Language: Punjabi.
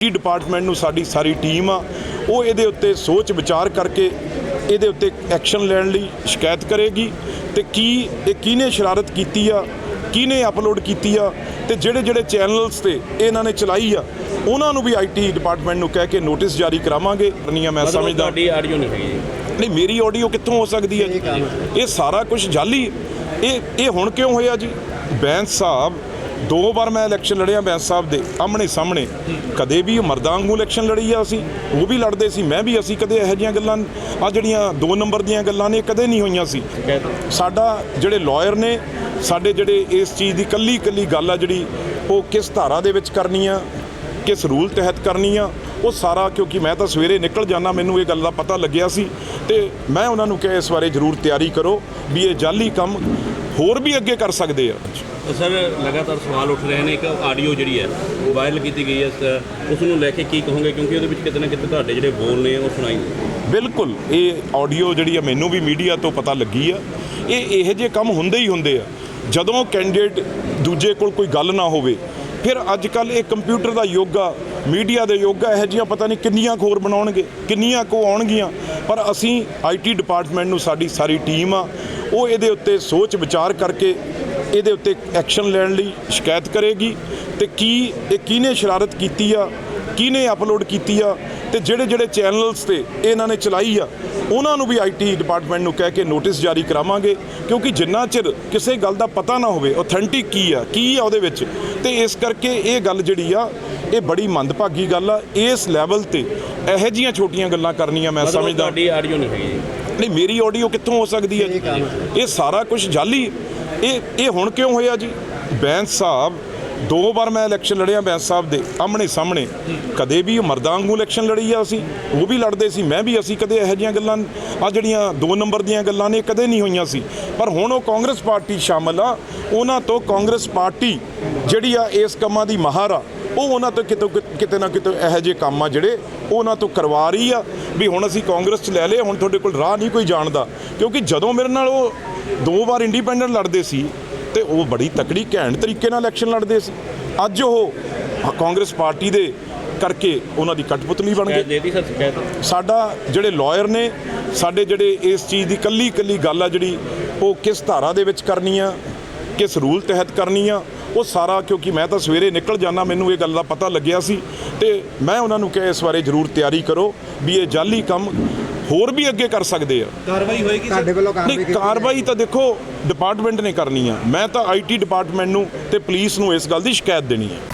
ਟੀ ਡਿਪਾਰਟਮੈਂਟ ਨੂੰ ਸਾਡੀ ਸਾਰੀ ਟੀਮ ਆ ਉਹ ਇਹਦੇ ਉੱਤੇ ਸੋਚ ਵਿਚਾਰ ਕਰਕੇ ਇਹਦੇ ਉੱਤੇ ਐਕਸ਼ਨ ਲੈਣ ਲਈ ਸ਼ਿਕਾਇਤ ਕਰੇਗੀ ਤੇ ਕੀ ਇਹ ਕਿਹਨੇ ਸ਼ਰਾਰਤ ਕੀਤੀ ਆ ਕਿਹਨੇ ਅਪਲੋਡ ਕੀਤੀ ਆ ਤੇ ਜਿਹੜੇ ਜਿਹੜੇ ਚੈਨਲਸ ਤੇ ਇਹਨਾਂ ਨੇ ਚਲਾਈ ਆ ਉਹਨਾਂ ਨੂੰ ਵੀ ਆਈਟੀ ਡਿਪਾਰਟਮੈਂਟ ਨੂੰ ਕਹਿ ਕੇ ਨੋਟਿਸ ਜਾਰੀ ਕਰਾਵਾਂਗੇ। ਨਹੀਂ ਮੈਂ ਸਮਝਦਾ। ਤੁਹਾਡੀ ਆਡੀਓ ਨਹੀਂ ਹੈਗੀ ਨਹੀਂ ਮੇਰੀ ਆਡੀਓ ਕਿੱਥੋਂ ਹੋ ਸਕਦੀ ਹੈ ਇਹ ਸਾਰਾ ਕੁਝ ਜਾਲੀ। ਇਹ ਇਹ ਹੁਣ ਕਿਉਂ ਹੋਇਆ ਜੀ? ਬੈਂਸ ਸਾਹਿਬ ਦੋ ਵਾਰ ਮੈਂ ਇਲੈਕਸ਼ਨ ਲੜਿਆ ਬੈਂਸ ਸਾਹਿਬ ਦੇ ਆਮਣੇ ਸਾਹਮਣੇ ਕਦੇ ਵੀ ਮਰਦਾਂ ਵਾਂਗੂ ਇਲੈਕਸ਼ਨ ਲੜੀ ਆ ਅਸੀਂ, ਉਹ ਵੀ ਲੜਦੇ ਸੀ, ਮੈਂ ਵੀ ਅਸੀਂ ਕਦੇ ਇਹੋ ਜਿਹੀਆਂ ਗੱਲਾਂ ਆ ਜਿਹੜੀਆਂ ਦੋ ਨੰਬਰ ਦੀਆਂ ਗੱਲਾਂ ਨੇ ਕਦੇ ਨਹੀਂ ਹੋਈਆਂ ਸੀ। ਸਾਡਾ ਜਿਹੜੇ ਲਾਇਰ ਨੇ, ਸਾਡੇ ਜਿਹੜੇ ਇਸ ਚੀਜ਼ ਦੀ ਕੱਲੀ ਕੱਲੀ ਗੱਲ ਆ ਜਿਹੜੀ ਉਹ ਕਿਸ ਧਾਰਾ ਦੇ ਵਿੱਚ ਕਰਨੀ ਆ, ਕਿਸ ਰੂਲ ਤਹਿਤ ਕਰਨੀ ਆ, ਉਹ ਸਾਰਾ ਕਿਉਂਕਿ ਮੈਂ ਤਾਂ ਸਵੇਰੇ ਨਿਕਲ ਜਾਣਾ ਮੈਨੂੰ ਇਹ ਗੱਲ ਦਾ ਪਤਾ ਲੱਗਿਆ ਸੀ ਤੇ ਮੈਂ ਉਹਨਾਂ ਨੂੰ ਕਿਹਾ, ਇਸ ਬਾਰੇ ਜ਼ਰੂਰ ਤਿਆਰੀ ਕਰੋ ਵੀ ਇਹ ਜਾਲੀ ਕੰਮ ਹੋਰ ਵੀ ਅੱਗੇ ਕਰ ਸਕਦੇ ਆ। ਤਾਂ ਸਰ ਲਗਾਤਾਰ ਸਵਾਲ ਉੱਠ ਰਹੇ ਨੇ, ਇੱਕ ਆਡੀਓ ਜਿਹੜੀ ਹੈ ਉਹ ਵਾਇਰਲ ਕੀਤੀ ਗਈ ਹੈ ਸ- ਉਸ ਨੂੰ ਲੈ ਕੇ ਕੀ ਕਹੋਗੇ? ਕਿਉਂਕਿ ਉਹਦੇ ਵਿੱਚ ਕਿਤੇ ਨਾ ਕਿਤੇ ਤੁਹਾਡੇ ਜਿਹੜੇ ਬੋਲ ਨੇ, ਉਹ ਸੁਣਾਈ ਬਿਲਕੁਲ, ਇਹ ਆਡੀਓ ਜਿਹੜੀ ਆ ਮੈਨੂੰ ਵੀ ਮੀਡੀਆ ਤੋਂ ਪਤਾ ਲੱਗੀ ਆ। ਇਹ ਇਹੋ ਜਿਹੇ ਕੰਮ ਹੁੰਦੇ ਹੀ ਹੁੰਦੇ ਆ। ਜਦੋਂ ਕੈਂਡੀਡੇਟ ਦੂਜੇ ਕੋਲ ਕੋਈ ਗੱਲ ਨਾ ਹੋਵੇ, ਫਿਰ ਅੱਜ ਕੱਲ ਇਹ ਕੰਪਿਊਟਰ ਦਾ ਯੁੱਗ ਆ ਮੀਡੀਆ ਦੇ ਯੁੱਗ ਆ, ਇਹੋ ਜਿਹੀਆਂ ਪਤਾ ਨਹੀਂ ਕਿੰਨੀਆਂ ਖੋਰ ਬਣਾਉਣਗੇ, ਕਿੰਨੀਆਂ ਕੋ ਆਉਣਗੀਆਂ। ਪਰ ਅਸੀਂ ਆਈਟੀ ਡਿਪਾਰਟਮੈਂਟ ਨੂੰ ਸਾਡੀ ਸਾਰੀ ਟੀਮ ਆ, ਉਹ ਇਹਦੇ ਉੱਤੇ ਸੋਚ ਵਿਚਾਰ ਕਰਕੇ ਇਹਦੇ ਉੱਤੇ ਐਕਸ਼ਨ ਲੈਣ ਲਈ ਸ਼ਿਕਾਇਤ ਕਰੇਗੀ ਤੇ ਕੀ ਇਹ ਕਿਹਨੇ ਸ਼ਰਾਰਤ ਕੀਤੀ ਆ ਕਿਹਨੇ ਅਪਲੋਡ ਕੀਤੀ ਆ ਤੇ ਜਿਹੜੇ ਜਿਹੜੇ ਚੈਨਲਸ ਤੇ ਇਹਨਾਂ ਨੇ ਚਲਾਈ ਆ ਉਹਨਾਂ ਨੂੰ ਵੀ ਆਈਟੀ ਡਿਪਾਰਟਮੈਂਟ ਨੂੰ ਕਹਿ ਕੇ ਨੋਟਿਸ ਜਾਰੀ ਕਰਾਵਾਂਗੇ ਕਿਉਂਕਿ ਜਿੰਨਾ ਚਿਰ ਕਿਸੇ ਗੱਲ ਦਾ ਪਤਾ ਨਾ ਹੋਵੇ ਆਥੈਂਟਿਕ ਕੀ ਆ ਕੀ ਆ ਉਹਦੇ ਵਿੱਚ ਤੇ ਇਸ ਕਰਕੇ ਇਹ ਗੱਲ ਜਿਹੜੀ ਆ ਇਹ ਬੜੀ ਮੰਦਭਾਗੀ ਗੱਲ ਆ ਇਸ ਲੈਵਲ ਤੇ ਇਹੋ ਜੀਆਂ ਛੋਟੀਆਂ ਗੱਲਾਂ ਕਰਨੀਆਂ ਮੈਂ ਸਮਝਦਾ। ਤੁਹਾਡੀ ਆਡੀਓ ਨਹੀਂ ਹੈਗੀ। ਨਹੀਂ ਮੇਰੀ ਆਡੀਓ ਕਿੱਥੋਂ ਹੋ ਸਕਦੀ ਹੈ ਇਹ ਸਾਰਾ ਕੁਝ ਜਾਲੀ ਇਹ ਇਹ ਹੁਣ ਕਿਉਂ ਹੋਇਆ ਜੀ? ਬੈਂਸ ਸਾਹਿਬ, ਦੋ ਵਾਰ ਮੈਂ ਇਲੈਕਸ਼ਨ ਲੜਿਆ ਬੈਂਸ ਸਾਹਿਬ ਦੇ ਆਮਣੇ ਸਾਹਮਣੇ। ਕਦੇ ਵੀ ਮਰਦਾਂ ਵਾਂਗੂ ਇਲੈਕਸ਼ਨ ਲੜੀ ਆ ਅਸੀਂ, ਉਹ ਵੀ ਲੜਦੇ ਸੀ, ਮੈਂ ਵੀ ਅਸੀਂ ਕਦੇ ਇਹੋ ਜਿਹੀਆਂ ਗੱਲਾਂ ਆ ਜਿਹੜੀਆਂ ਦੋ ਨੰਬਰ ਦੀਆਂ ਗੱਲਾਂ ਨੇ ਕਦੇ ਨਹੀਂ ਹੋਈਆਂ ਸੀ। ਪਰ ਹੁਣ ਉਹ ਕਾਂਗਰਸ ਪਾਰਟੀ ਸ਼ਾਮਲ ਆ, ਉਹਨਾਂ ਤੋਂ ਕਾਂਗਰਸ ਪਾਰਟੀ ਜਿਹੜੀ ਆ ਇਸ ਕੰਮਾਂ ਦੀ ਮਾਹਰ ਆ, ਉਹ ਉਹਨਾਂ ਤੋਂ ਕਿਤੇ ਕਿਤੇ ਨਾ ਕਿਤੇ ਇਹੋ ਜਿਹੇ ਕੰਮ ਆ ਜਿਹੜੇ ਉਹ ਉਹਨਾਂ ਤੋਂ ਕਰਵਾ ਰਹੀ ਆ, ਵੀ ਹੁਣ ਅਸੀਂ ਕਾਂਗਰਸ 'ਚ ਲੈ ਲਏ, ਹੁਣ ਤੁਹਾਡੇ ਕੋਲ ਰਾਹ ਨਹੀਂ ਕੋਈ ਜਾਣਦਾ। ਕਿਉਂਕਿ ਜਦੋਂ ਮੇਰੇ ਨਾਲ ਉਹ ਦੋ ਵਾਰ ਇੰਡੀਪੈਂਡੈਂਟ ਲੜਦੇ ਸੀ ਤੇ ਉਹ ਬੜੀ ਤਕੜੀ ਘੈਂਟ ਤਰੀਕੇ ਨਾਲ ਇਲੈਕਸ਼ਨ ਲੜਦੇ ਸੀ। ਅੱਜ ਉਹ ਕਾਂਗਰਸ ਪਾਰਟੀ ਦੇ ਕਰਕੇ ਉਹਨਾਂ ਦੀ ਕਠਪੁਤਲੀ ਬਣ ਸ਼ਿਕਾਇਤ ਸਾਡਾ ਜਿਹੜੇ ਲਾਇਰ ਨੇ ਸਾਡੇ ਜਿਹੜੇ ਇਸ ਚੀਜ਼ ਦੀ ਕੱਲੀ ਕੱਲੀ ਗੱਲ ਆ ਜਿਹੜੀ ਉਹ ਕਿਸ ਧਾਰਾ ਦੇ ਵਿੱਚ ਕਰਨੀ ਆ ਕਿਸ ਰੂਲ ਤਹਿਤ ਕਰਨੀ ਆ ਉਹ ਸਾਰਾ ਕਿਉਂਕਿ ਮੈਂ ਤਾਂ ਸਵੇਰੇ ਨਿਕਲ ਜਾਣਾ ਮੈਨੂੰ ਇਹ ਗੱਲ ਦਾ ਪਤਾ ਲੱਗਿਆ ਸੀ ਤੇ ਮੈਂ ਉਹਨਾਂ ਨੂੰ ਕਿਹਾ ਇਸ ਬਾਰੇ ਜ਼ਰੂਰ ਤਿਆਰੀ ਕਰੋ ਵੀ ਇਹ ਜਾਲੀ ਕੰਮ ਹੋਰ ਵੀ ਅੱਗੇ ਕਰ ਸਕਦੇ ਆ। ਕਾਰਵਾਈ ਹੋਏਗੀ ਤੁਹਾਡੇ ਵੱਲੋਂ ਕਾਰਵਾਈ ਨਹੀਂ ਕਾਰਵਾਈ ਤਾਂ ਦੇਖੋ ਡਿਪਾਰਟਮੈਂਟ ਨੇ ਕਰਨੀ ਆ। ਮੈਂ ਤਾਂ ਆਈਟੀ ਡਿਪਾਰਟਮੈਂਟ ਨੂੰ ਤੇ ਪੁਲਿਸ ਨੂੰ ਇਸ ਗੱਲ ਦੀ ਸ਼ਿਕਾਇਤ ਦੇਣੀ ਹੈ